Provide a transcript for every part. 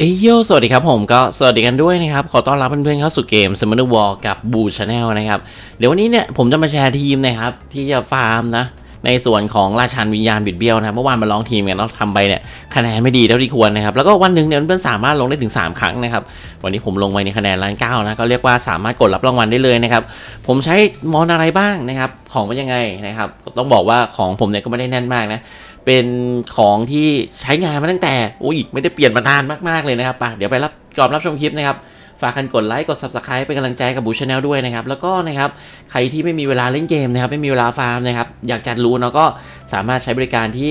เอยโยสวัสดีครับผมก็สวัสดีกันด้วยนะครับ ขอต้อนรับเพื่อนๆเข้าสู่เกม s u m m o n War กับ Boo Channel นะครับ เดี๋ยววันนี้เนี่ยผมจะมาแชร์ทีมนะครับ ที่จะฟาร์มนะ ในส่วนของราชันวิญญาณบิดเบี้ยวนะเมื่อวานมาลองทีมกันแล้วทำไปเนี่ยคะแนนไม่ดีเท่าที่ควรนะครับ แล้วก็วันหนึ่งเนี่ยเพื่อนๆสามารถลงได้ถึง 3 ครั้งนะครับ วันนี้ผมลงไปในคะแนนล้านเก้านะก็เรียกว่าสามารถกดรับรางวัลได้เลยนะครับผมใช้มอนอะไรบ้างนะครับของเป็นยังไงนะครับต้องบอกว่าของผมเนี่ยก็ไม่ได้แน่นมากนะ เป็นของที่ใช้งานมาตั้งแต่อุ้ยไม่ได้เปลี่ยนมานานมากๆเลยนะครับไปเดี๋ยวไปรับก่อนรับชมคลิปนะครับฝากกันกดไลค์กด subscribe เป็นกำลังใจกับบูชาแนลด้วยนะครับ แล้วก็นะครับใครที่ไม่มีเวลาเล่นเกมนะครับไม่มีเวลาฟาร์มนะครับอยากจัดรู้เนาะก็สามารถใช้บริการที่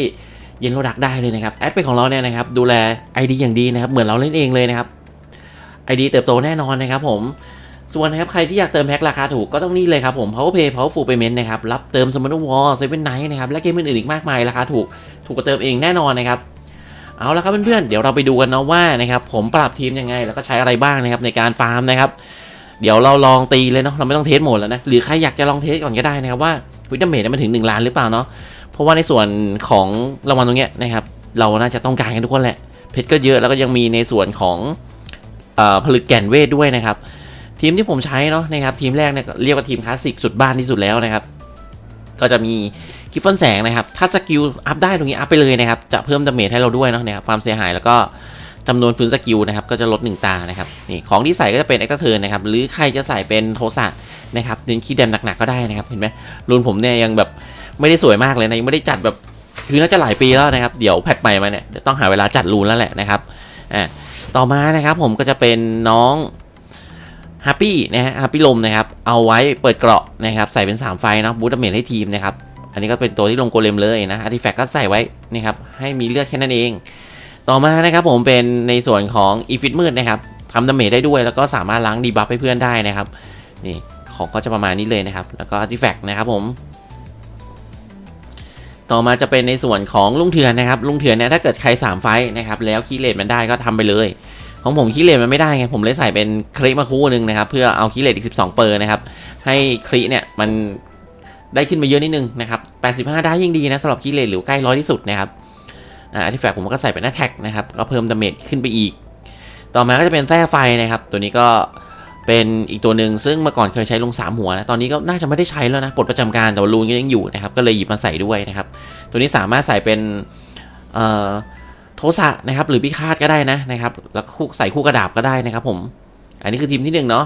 เย็นโรดักได้เลยนะครับแอดเป็นของเราเนี่ยนะครับดูแล ID อย่างดีนะครับเหมือนเราเล่นเองเลยนะครับ ID เติบโตแน่นอนนะครับผม ส่วนนะครับใครที่อยากเติมแพ็คราคาถูกก็ต้องนี่เลยครับผม PowerPay Powerful Payment นะครับรับเติม s m a r t War 7 Night นะครับและเกมอื่นๆอีกมากมายราคาถูกถูกกว่าเติมเองแน่นอนนะครับเอาละครับเพื่อนๆเดี๋ยวเราไปดูกันนะว่านะครับผมปรับทีมยังไง แล้วก็ใช้อะไรบ้างนะครับในการฟาร์มนะครับเดี๋ยวเราลองตีเลยเนาะเราไม่ต้องเทสโหมดแล้วนะหรือใครอยากจะลองเทสก่อนก็ได้นะครับว่าวิตาเมจมันถึง 1 ล้านหรือเปล่าเนาะเพราะว่าในส่วนของรางวัลตรงเนี้ยนะครับเราน่าจะต้องการกันทุกคนแหละเพชรก็เยอะแล้วก็ยังมีในส่วนของอผลึกแก่นเวทด้วยนะครับ ทีมที่ผมใช้เนาะนะครับทีมแรกเนี่ยก็เรียกว่าทีมคลาสสิกสุดบ้านที่สุดแล้วนะครับ ก็จะมีกิฟฟอนแสงนะครับ ถ้าสกิลอัพได้ตรงนี้อัพไปเลยนะครับ จะเพิ่มดาเมจให้เราด้วยเนาะเนี่ยความเสียหายแล้วก็จำนวนฟื้นสกิลนะครับก็จะลด 1 ตานะครับนี่ของที่ใส่ก็จะเป็นเอ็กซ์เทิร์นนะครับหรือใครจะใส่เป็นโทสะนะครับเน้นคีย์แดมหนักๆก็ได้นะครับเห็นไหมรุนผมเนี่ยยังแบบไม่ได้สวยมากเลยนะยังไม่ได้จัดแบบคือน่าจะหลายปีแล้วนะครับเดี๋ยวแพทใหม่มาเนี่ยต้องหาเวลาจัดรูนแล้วแหละนะครับอ่าต่อมานะครับผมก็จะเป็นน้อง ฮัปปี้นะฮะฮัปปี้ลมนะครับ เอาไว้เปิดเกราะนะครับ ใส่เป็น 3 ไฟนะบูตเมจให้ทีมนะครับ อันนี้ก็เป็นตัวที่ลงโกเลมเลยนะอาร์ติแฟกต์ก็ใส่ไว้นะครับ ให้มีเลือดแค่นั้นเอง ต่อมานะครับผมเป็นในส่วนของอีฟิตมืดนะครับทำดาเมจได้ด้วยแล้วก็สามารถล้างดีบัฟให้เพื่อนได้นะครับ นี่ของก็จะประมาณนี้เลยนะครับ แล้วก็อาร์ติแฟกต์นะครับผมต่อมาจะเป็นในส่วนของลุงเถื่อนนะครับ ลุงเถื่อนเนี่ยถ้าเกิดใคร 3 ไฟนะครับแล้วคีเลตมันได้ก็ทำไปเลย ของผมคีเลตมันไม่ได้ไงผมเลยใส่เป็นคลิมาคู่หนึ่งนะครับเพื่อเอาคีเลตอีก 12 เปอร์นะครับให้คลิเนี่ยมันได้ขึ้นมาเยอะนิดนึงนะครับ85 ได้ยิ่งดีนะสำหรับคีเลตหรือใกล้ร้อยที่สุดนะครับอ่าที่แฟกผมก็ใส่เป็น a t แท็กนะครับก็เพิ่มดาเมจขึ้นไปอีก ต่อมาก็จะเป็นแท้ไฟนะครับ ตัวนี้ก็เป็นอีกตัวหนึ่งซึ่งเมื่อก่อนเคยใช้ลง 3 หัวนะตอนนี้ก็น่าจะไม่ได้ใช้แล้วนะปลดประจำการแต่ว่ารูนก็ยังอยู่นะครับก็เลยหยิบมาใส่ด้วยนะครับ ตัวนี้สามารถใส่เป็นเอ่อ โทสะนะครับหรือพิฆาตก็ได้นะนะครับ แล้วคู่ใส่คู่กระดาบก็ได้นะครับผม อันนี้คือทีมที่หนึ่งเนาะ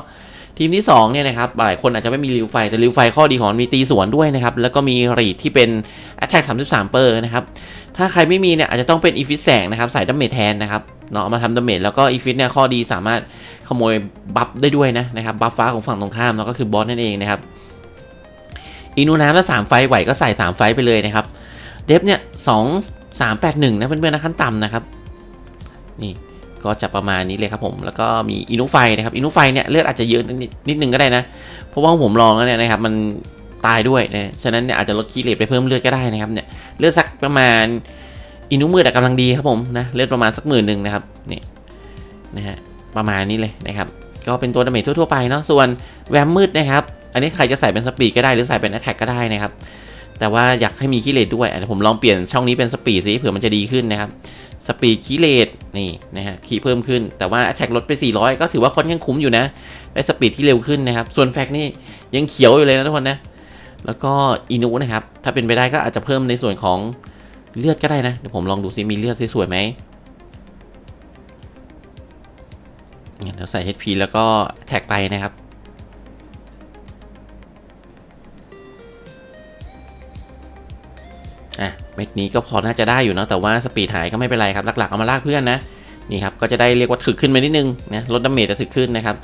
ทีมที่สองเนี่ยนะครับหลายคนอาจจะไม่มีริวไฟ แต่ริวไฟข้อดีของมีตีสวนด้วยนะครับ แล้วก็มีรีดที่เป็น attack 33เปอร์นะครับ ถ้าใครไม่มีเนี่ยอาจจะต้องเป็นอีฟิตแสงนะครับ ใส่ดัมเมจแทนนะครับเนาะมาทำดัมเมจแล้วก็อีฟิตเนี่ยข้อดีสามารถขโมยบัฟได้ด้วยนะนะครับบัฟฟ้าของฝั่งตรงข้ามเนาะก็คือบอสนั่นเองนะครับอีนูน้ำถ้าสามไฟไหวก็ใส่สามไฟไปเลยนะครับเดฟเนี่ยสอง 381 นะเพื่อนๆนะขั้นต่ำนะครับ นี่ก็จะประมาณนี้เลยครับผมแล้วก็มีอินุไฟนะครับอินุไฟเนี่ยเลือดอาจจะเยอะนิดนิดนึงก็ได้นะ เพราะว่าผมลองแล้วเนี่ยนะครับมันตายด้วยนะฉะนั้นเนี่ยอาจจะลดคีเลตไปเพิ่มเลือดก็ได้นะครับเนี่ยเลือดสักประมาณอินุมืดอะกำลังดีครับผมนะเลือดประมาณสักหมื่นหนึ่งนะครับนี่นะฮะประมาณนี้เลยนะครับ ก็เป็นตัวดาเมจทั่วๆไปเนาะส่วนแวมมืดนะครับ อันนี้ใครจะใส่เป็นสปีดก็ได้หรือใส่เป็นแอตแทกก็ได้นะครับ แต่ว่าอยากให้มีคีเลตด้วยเดี๋ยวผมลองเปลี่ยนช่องนี้เป็นสปีดสิเผื่อมันจะดีขึ้นนะครับสปีดคีเลตนี่นะฮะคีเพิ่มขึ้น แต่ว่าแท็กลดไป 400 ก็ถือว่าค่อนข้างคุ้มอยู่นะได้สปีดที่เร็วขึ้นนะครับ ส่วนแฟกนี่ยังเขียวอยู่เลยนะทุกคนนะแล้วก็อินูนะครับ ถ้าเป็นไปได้ก็อาจจะเพิ่มในส่วนของเลือดก็ได้นะเดี๋ยวผมลองดูซิมีเลือดสวยๆไหมเนี่ยเดี๋ยวใส่ HP แล้วก็แท็กไปนะครับ เม็ดนี้ก็พอน่าจะได้อยู่เนาะแต่ว่าสปีดหายก็ไม่เป็นไรครับหลักๆเอามาลากเพื่อนนะนี่ครับก็จะได้เรียกว่าถึกขึ้นมานิดนึงนะลดดาเมจจะถึกขึ้นนะครับ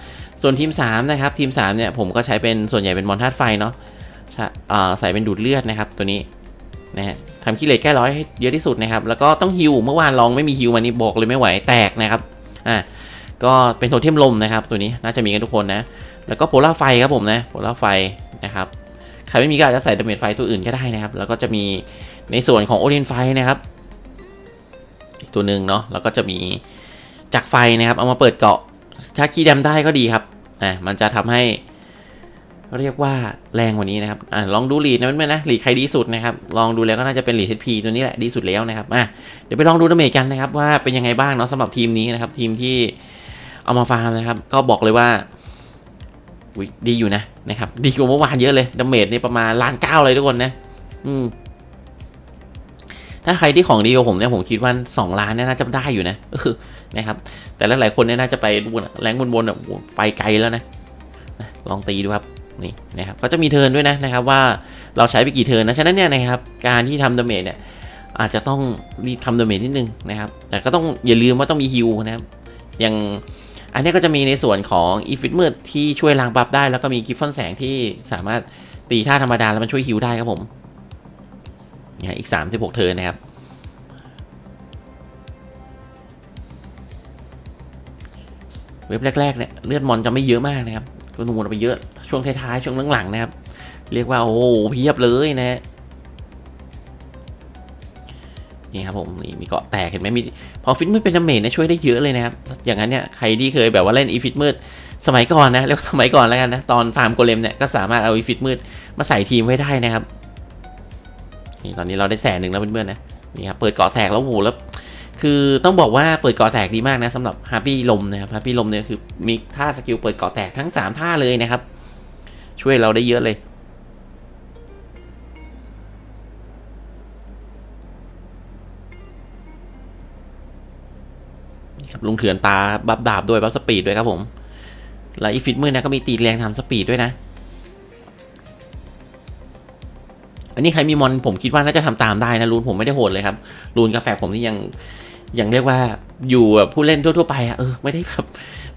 ส่วนทีม3นะครับทีม3เนี่ยผมก็ใช้เป็นส่วนใหญ่เป็นมอนธาตุไฟเนาะใช่อ่าใส่เป็นดูดเลือดนะครับตัวนี้นะฮะทำคิเลตแก้ร้อยให้เยอะที่สุดนะครับ แล้วก็ต้องฮิวเมื่อวานลองไม่มีฮิวมานี่บอกเลยไม่ไหวแตกนะครับอะก็เป็นโทเทมลมนะครับ ตัวนี้น่าจะมีกันทุกคนนะ แล้วก็โพล่าไฟครับผมนะโพล่าไฟนะครับใครไม่มีก็อาจจะใส่ดาเมจไฟตัวอื่นก็ได้นะครับ แล้วก็จะมี ในส่วนของโอเ n นไฟนะครับอีกตัวหนึ่งเนาะแล้วก็จะมีจักไฟนะครับ เอามาเปิดเกาะถ้าคีย์ดำได้ก็ดีครับอะมันจะทำให้เรียกว่าแรงกว่านี้นะครับอะลองดูหลีดนะเพื่อนๆนะลีดใครดีสุดนะครับ ลองดูแล้วก็น่าจะเป็นหลีด HP ตัวนี้แหละดีสุดแล้วนะครับอะเดี๋ยวไปลองดูดาเมจกันนะครับว่าเป็นยังไงบ้างเนาะสำหรับทีมนี้นะครับ ทีมที่เอามาฟาร์มนะครับ ก็บอกเลยว่าอุ๊ยดีอยู่นะนะครับ ดีกว่าเมื่อวานเยอะเลยดาเมจนี่ประมาณล้านเก้าเลยทุกคนนะ อืม ถ้าใครที่ของดีกว่าผมเนี่ยผมคิดว่า2ล้านเนี่ยน่าจะได้อยู่นะนะครับแต่หลายๆคนเนี่ยน่าจะไปดูแรงบนๆแบบไปไกลแล้วนะลองตีดูครับนี่นะครับก็จะมีเทิร์นด้วยนะนะครับว่าเราใช้ไปกี่เทิร์นนะฉะนั้นเนี่ยนะครับการที่ทำดาเมจเนี่ยอาจจะต้องรีบทำดาเมจนิดนึงนะครับแต่ก็ต้องอย่าลืมว่าต้องมีฮิลนะครับอย่างอันนี้ก็จะมีในส่วนของอีฟิตมืดที่ช่วยล้างบัฟได้ แล้วก็มีกิฟฟอนแสงที่สามารถตีท่าธรรมดาแล้วมันช่วยฮิลได้ครับผม นี่ยอีก 36 เทิร์นนะครับ เว็บแรกๆเนี่ยเลือดมอนจะไม่เยอะมากนะครับก็นูนไปเยอะช่วงท้ายๆช่วงหลังๆนะครับ เรียกว่าโอ้โหเพียบเลยนะฮะนี่ครับผมนี่มีเกาะแตกเห็นไหมมีพอฟิตมืดเป็นดาเมจเนี่ยช่วยได้เยอะเลยนะครับ อย่างนั้นเนี่ยใครที่เคยแบบว่าเล่นอีฟิตมืดสมัยก่อนนะเรียกว่าสมัยก่อนแล้วกันนะ ตอนฟาร์มโกเลมเนี่ยก็สามารถเอาอีฟิตมืดมาใส่ทีมไว้ได้นะครับ นี่ตอนนี้เราได้แสนหนึ่งแล้วเพื่อนๆนะนี่ครับเปิดเกาะแตกแล้วโอ้โหแล้ว คือต้องบอกว่าเปิดเกาะแตกดีมากนะสำหรับฮาร์ปี้ลมนะครับฮาร์ปี้ลมเนี่ยคือมีท่าสกิลเปิดเกาะแตกทั้ง 3 ท่าเลยนะครับ ช่วยเราได้เยอะเลยครับลุงเถื่อนปลาบับดาบด้วยบับสปีดด้วยครับผม แล้วอีฟิตมือนะก็มีตีแรงทำสปีดด้วยนะ อันนี้ใครมีมอนผมคิดว่าน่าจะทำตามได้นะรูนผมไม่ได้โหดเลยครับรูนกาแฟผมนี่ยังยังเรียกว่าอยู่แบบผู้เล่นทั่วๆไปอะเออไม่ได้แบบ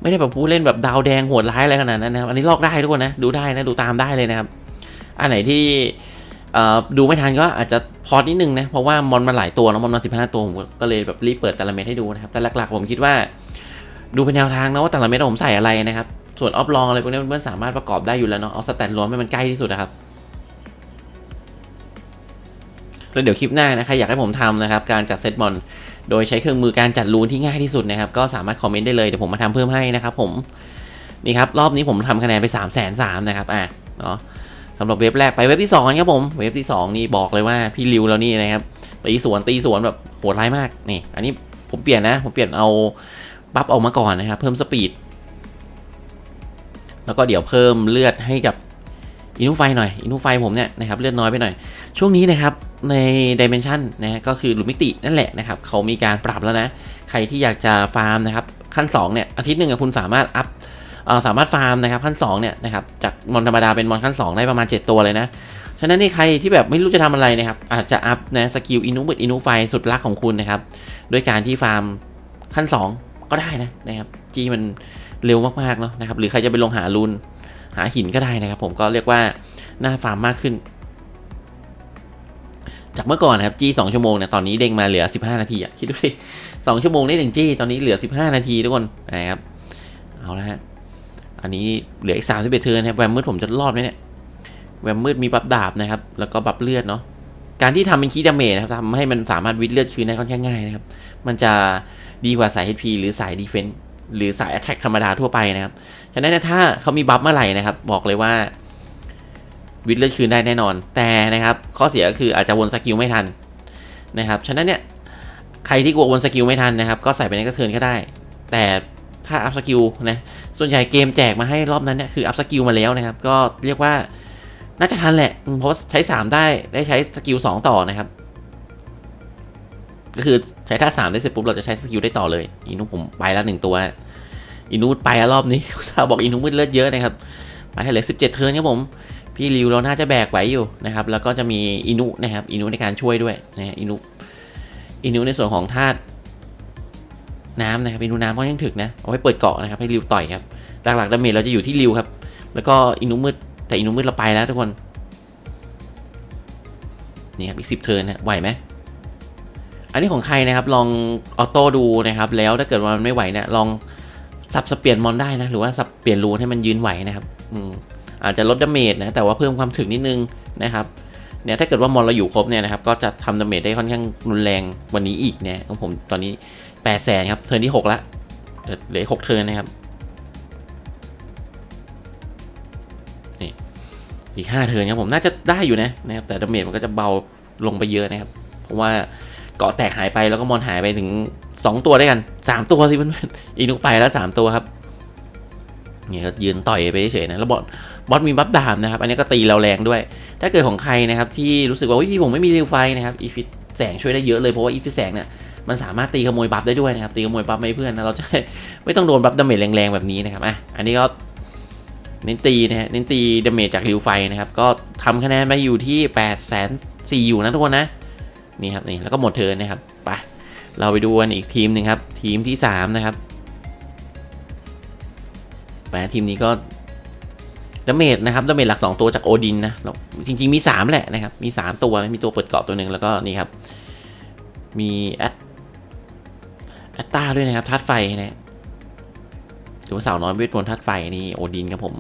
ไม่ได้แบบผู้เล่นแบบดาวแดงโหดร้ายอะไรขนาดนั้นนะครับอันนี้ลอกได้ทุกคนนะดูได้นะดูตามได้เลยนะครับ อันไหนที่เอ่อดูไม่ทันก็อาจจะพอดนิดนึงนะ เพราะว่ามอนมันหลายตัวแล้วมอนมาสิบห้าตัวผมก็เลยแบบรีบเปิดแต่ละเม็ดให้ดูนะครับ แต่หลักๆผมคิดว่าดูเป็นแนวทางนะว่าแต่ละเม็ดผมใส่อะไรนะครับ ส่วนออฟลองอะไรพวกนี้เพื่อนๆสามารถประกอบได้อยู่แล้วเนาะเอาสแตนรวมให้มันใกล้ที่สุดนะครับ แล้วเดี๋ยวคลิปหน้านะครับอยากให้ผมทำนะครับการจัดเซตบอลโดยใช้เครื่องมือการจัดรูนที่ง่ายที่สุดนะครับก็สามารถคอมเมนต์ได้เลยเดี๋ยวผมมาทำเพิ่มให้นะครับผมนี่ครับรอบนี้ผมทำคะแนนไป3ามแสนสามนะครับอะเนาะสำหรับเว็บแรกไปเว็บที่2ครับผมเว็บที่ 2 นี่บอกเลยว่าพี่ริวแล้วนี่นะครับตีสวนตีสวนแบบโหดร้ายมากนี่ อันนี้ผมเปลี่ยนนะ ผมเปลี่ยนเอาบัฟออกมาก่อนนะครับ เพิ่มสปีด แล้วก็เดี๋ยวเพิ่มเลือดให้กับอินูไฟหน่อยอินูไฟผมเนี่ยนะครับเลือดน้อยไปหน่อย ช่วงนี้นะครับ ในดิเมนชันนะก็คือหลุมมิตินั่นแหละนะครับเขามีการปรับแล้วนะ ใครที่อยากจะฟาร์มนะครับขั้น2เนี่ยอาทิตย์หนึ่งคุณสามารถอัพสามารถฟาร์มนะครับขั้น2เนี่ยนะครับจากมอนธรรมดาเป็นมอนขั้น 2 ได้ประมาณ 7 ตัวเลยนะฉะนั้นนี่ใครที่แบบไม่รู้จะทำอะไรนะครับอาจจะอัพนะสกิลอินูบิดอินูไฟสุดลักของคุณนะครับด้วยการที่ฟาร์มขั้น 2 ก็ได้นะนะครับจีมันเร็วมากๆเนาะนะครับหรือใครจะไปลงหารูนหาหินก็ได้นะครับ ผมก็เรียกว่าหน่าฟาร์มมากขึ้น จากเมื่อก่อนนะครับจี้สองชั่วโมงเนี่ยตอนนี้เด้งมาเหลือ 15 นาทีอะคิดดูดิสองชั่วโมงได้หนึ่งจี้ตอนนี้เหลือ 15 นาทีทุกคนนะครับเอาละฮะอันนี้เหลืออีก31เทิร์นครับแวมมืดผมจะรอดไหมเนี่ยแวมมืดมีบัฟดาบนะครับ แล้วก็บัฟเลือดเนาะการที่ทำเป็นคีดาเมจนะครับทำให้มันสามารถวิดเลือดคืนได้ค่อนข้างง่ายนะครับ มันจะดีกว่าสาย HP หรือสายดีเฟน s ์หรือสาย Attack ธรรมดาทั่วไปนะครับ ฉะนั้นถ้าเขามีบัฟเมื่อไหร่นะครับ บอกเลยว่า วิดเลือดคืนได้แน่นอน แต่นะครับข้อเสียก็คืออาจจะวนสกิลไม่ทันนะครับฉะนั้นเนี่ยใครที่กลัววนสกิลไม่ทันนะครับก็ใส่ไปในกระเทินก็ได้ แต่ถ้าอัพสกิลนะส่วนใหญ่เกมแจกมาให้รอบนั้นเนี่ยคืออัพสกิลมาแล้วนะครับ ก็เรียกว่าน่าจะทันแหละ เพราะใช้ 3 ได้ได้ใช้สกิล2ต่อนะครับ ก็คือใช้ท่าสามได้เสร็จปุ๊บเราจะใช้สกิลได้ต่อเลยอินุผมไปแล้วหนึ่งตัวอินุไปแล้วรอบนี้ซาบอกอินุมืดเลือดเยอะนะครับไปให้เหลือสิบเจ็ดเทิร์นครับผม พี่ริวเราน่าจะแบกไหวอยู่นะครับ แล้วก็จะมีอินุนะครับอินุในการช่วยด้วยนะฮะอินุอินุในส่วนของธาตุน้ำนะครับอินุน้ำก็ยังถึกนะเอาไว้เปิดเกาะนะครับให้ริวต่อยครับหลักๆดาเมจเราจะอยู่ที่ริวครับ แล้วก็อินุมืดแต่อินุมืดเราไปแล้วทุกคนนี่ครับอีกสิบเทิร์นนะไหวไหมอันนี้ของใครนะครับลองออโต้ดูนะครับ แล้วถ้าเกิดว่ามันไม่ไหวเนี่ยลองสับสเปลี่ยนมอนได้นะ หรือว่าสับเปลี่ยนรูนให้มันยืนไหวนะครับ อืม อาจจะลดดาเมจนะแต่ว่าเพิ่มความถึกนิดนึงนะครับเนี่ยถ้าเกิดว่ามอนเราอยู่ครบเนี่ยนะครับก็จะทำดาเมจได้ค่อนข้างรุนแรงวันนี้อีกเนี่ยของผมตอนนี้8ปดแสนครับเทิร์นที่6ละเดี๋ยวเหลืออกเทิร์นนะครับนี่อีกห้าเทิร์นครับผมน่าจะได้อยู่นะนะครับแต่ดาเมจมันก็จะเบาลงไปเยอะนะครับเพราะว่าเกาะแตกหายไปแล้วก็มอนหายไปถึง 2 ตัวด้วยกัน 3 ตัวสิเพื่อนๆอีนุกไปแล้ว 3 ตัวครับเนี่ยก็ยืนต่อยไปเฉยๆนะแล้วบอส บอสมีบัฟดามนะครับ อันนี้ก็ตีเราแรงด้วย ถ้าเกิดของใครนะครับที่รู้สึกว่าอุ๊ยพี่ผมไม่มีริวไฟนะครับอีฟิตแสงช่วยได้เยอะเลยเพราะว่าอีฟิตแสงเนี่ยมันสามารถตีขโมยบัฟได้ด้วยนะครับ ตีขโมยบัฟไม่เพื่อนนะเราจะไม่ต้องโดนบัฟดาเมจแรงๆแบบนี้นะครับอะอันนี้ก็เน้นตีนะฮะเน้นตีดาเมจจากริวไฟนะครับ ก็ทำคะแนนมาอยู่ที่8ปดแสนสี่อยู่นะทุกคนนะนี่ครับนี่แล้วก็หมดเทิร์นนะครับไปเราไปดูกันอีกทีมหนึ่งครับ ทีมที่ 3 นะครับแหมทีมนี้ก็ ดาเมจนะครับดาเมจหลัก 2 ตัวจากโอดินนะจริงๆมี 3 แหละนะครับ มี 3 ตัวมีตัวเปิดเกาะตัวหนึ่งแล้วก็นี่ครับ มีแอตแอตตาด้วยนะครับทัดไฟนะหรือว่าสาวน้อยเวทมนต์ธาตุไฟนี่โอดินครับผม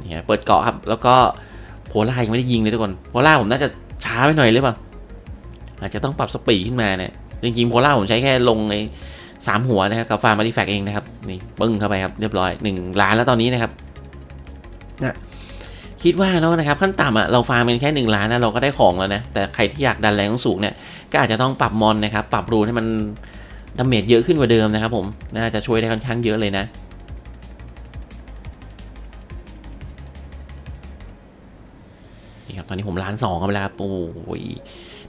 นี่ฮะเปิดเกาะครับ แล้วก็โพล่ายังไม่ได้ยิงเลยทุกคนโพล่าผมน่าจะช้าไปหน่อยหรือเปล่าอาจจะต้องปรับสปีดขึ้นมาเนี่ยจริงๆโพล่าผมใช้แค่ลงในสามหัวนะครับกับฟาร์มาริแฟกเองนะครับนี่ปึ้งเข้าไปครับเรียบร้อยหนึ่งล้านแล้วตอนนี้นะครับ นะคิดว่าเนาะนะครับขั้นต่ำอะเราฟาร์มเป็นแค่หนึ่งล้านนะเราก็ได้ของแล้วนะแต่ใครที่อยากดันแรงสูงเนี่ยก็อาจจะต้องปรับมอนนะครับปรับรูนให้มันดาเมจเยอะขึ้นกว่าเดิมนะครับผมน่าจะช่วยได้ค่อนข้างเยอะเลยนะนี่ครับตอนนี้ผมล้านสองไปแล้วครับโอ้ย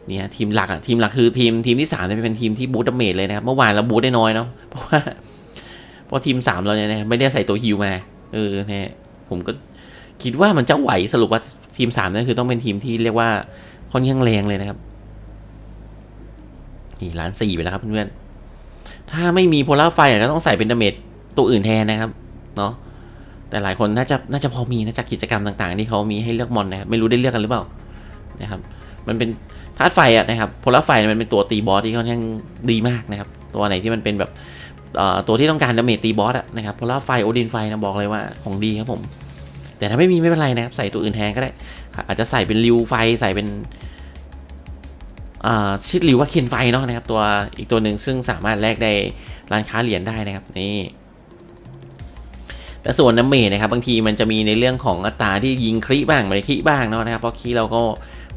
เนี่ยทีมหลักอะทีมหลักคือทีมทีมที่สามเนี่ยเป็นทีมที่บูตดาเมจเลยนะครับเมื่อวานเราบูตได้น้อยเนาะเพราะว่าเพราะทีมสามเราเนี่ยนะไม่ได้ใส่ตัวฮิวมาเออเนี่ยผมก็ คิดว่ามันจะไหวสรุปว่าทีมสามนั่นคือต้องเป็นทีมที่เรียกว่าค่อนข้างแรงเลยนะครับนี่ล้านสี่ไปแล้วครับเพื่อนๆถ้าไม่มีโพลาร์ไฟอาจจะต้องใส่เป็นดาเมจตัวอื่นแทนนะครับ เนาะแต่หลายคนน่าจะน่าจะพอมีนะจากกิจกรรมต่างๆ ที่เขามีให้เลือกมอนนะครับไม่รู้ได้เลือกกันหรือเปล่านะครับ มันเป็นธาตุไฟอะนะครับโพลาร์ไฟมันเป็นตัวตีบอสที่ค่อนข้างดีมากนะครับ ตัวไหนที่มันเป็นแบบตัวที่ต้องการดาเมจตีบอสอะนะครับโพลาร์ไฟโอดินไฟนะบอกเลยว่าของดีครับผม แต่ถ้าไม่มีไม่เป็นไรนะครับ ใส่ตัวอื่นแทนก็ได้ อาจจะใส่เป็นริวไฟใส่เป็นชิดริวว่าเคนไฟเนาะนะครับ ตัวอีกตัวหนึ่งซึ่งสามารถแลกได้ร้านค้าเหรียญได้นะครับนี่แต่ส่วนน้ำเมจนะครับบางทีมันจะมีในเรื่องของอัตราที่ยิงคลิบ้างไม่ได้คลิบ้างเนาะนะครับเพราะคลิเราก็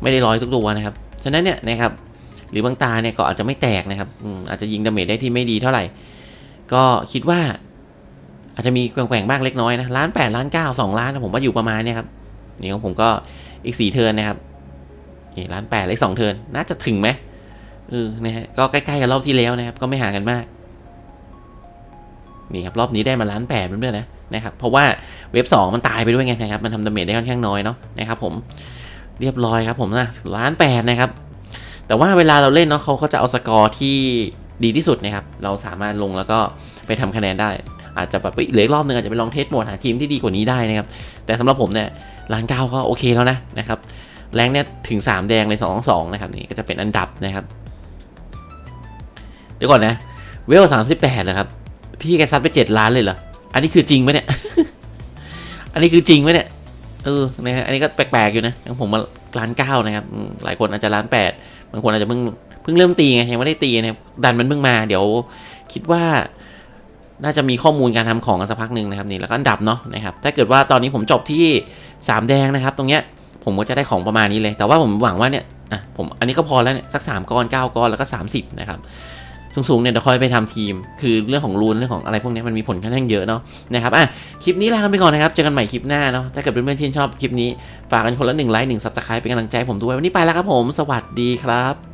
ไม่ได้ร้อยทุกตัวนะครับฉะนั้นเนี่ยนะครับหรือบางตาเนี่ยก็อาจจะไม่แตกนะครับอืมอาจจะยิงดาเมจได้ที่ไม่ดีเท่าไหร่ ก็คิดว่า อาจจะมีแกว่งๆบ้างเล็กน้อยนะล้านแปดล้านเก้าสองล้านนะผมว่าอยู่ประมาณเนี่ยครับนี่ของผมก็อีกสี่เทิร์นนะครับนี่ล้านแปดเลขสองเทิร์นน่าจะถึงไหมเออนะฮะก็ใกล้ๆกับรอบที่แล้วนะครับ ก็ไม่ห่างกันมากนี่ครับรอบนี้ได้มาล้านแปดเพื่อนๆนะนะครับ เพราะว่าเว็บ 2 มันตายไปด้วยไงนะครับ มันทำดาเมจได้ค่อนข้างน้อยเนาะนะครับผมเรียบร้อยครับผมนะล้านแปดนะครับ แต่ว่าเวลาเราเล่นเนาะเขาก็จะเอาสกอร์ที่ดีที่สุดนะครับ เราสามารถลงแล้วก็ไปทำคะแนนได้ อาจจะแบบเอ้ยเหลือรอบนึงอาจจะไปลองเทสโหมดหาทีมที่ดีกว่านี้ได้นะครับ แต่สำหรับผมเนี่ยล้านเก้าก็โอเคแล้วนะนะครับแรงเนี่ยถึง 3 แดงเลย2 2นะครับนี่ก็จะเป็นอันดับนะครับเดี๋ยวก่อนนะเวลสามสิบแปดเหรอครับ พี่แกซัดไปเจ็ดล้านเลยเหรออันนี้คือจริงไหมเนี่ยอันนี้คือจริงไหมเนี่ยเออนะฮะอันนี้ก็แปลกๆอยู่นะอย่างผมมาล้านเก้านะครับหลายคนอาจจะล้านแปดบางคนอาจจะเพิ่งเพิ่งเริ่มตีไงยังไม่ได้ตีนะครับดันมันเพิ่งมา เดี๋ยวคิดว่า น่าจะมีข้อมูลการทำของกันสักพักหนึ่งนะครับนี่แล้วก็อันดับเนาะนะครับถ้าเกิดว่าตอนนี้ผมจบที่สามแดงนะครับ ตรงเนี้ยผมก็จะได้ของประมาณนี้เลย แต่ว่าผมหวังว่าเนี่ยอะผมอันนี้ก็พอแล้วเนี่ยสักสามก้อนเก้าก้อนแล้วก็สามสิบนะครับสูงๆเนี่ยเดี๋ยวค่อยไปทำทีม คือเรื่องของรูนเรื่องของอะไรพวกนี้มันมีผลค่อนข้างเยอะเนาะนะครับอะคลิปนี้ลาไปก่อนนะครับ เจอกันใหม่คลิปหน้าเนาะถ้าเกิดเพื่อนๆชื่นชอบคลิปนี้ฝากกันคนละหนึ่งไลค์หนึ่งซับสไครป์เป็นกำลังใจผมด้วยวันนี้ไปแล้วครับผม สวัสดีครับ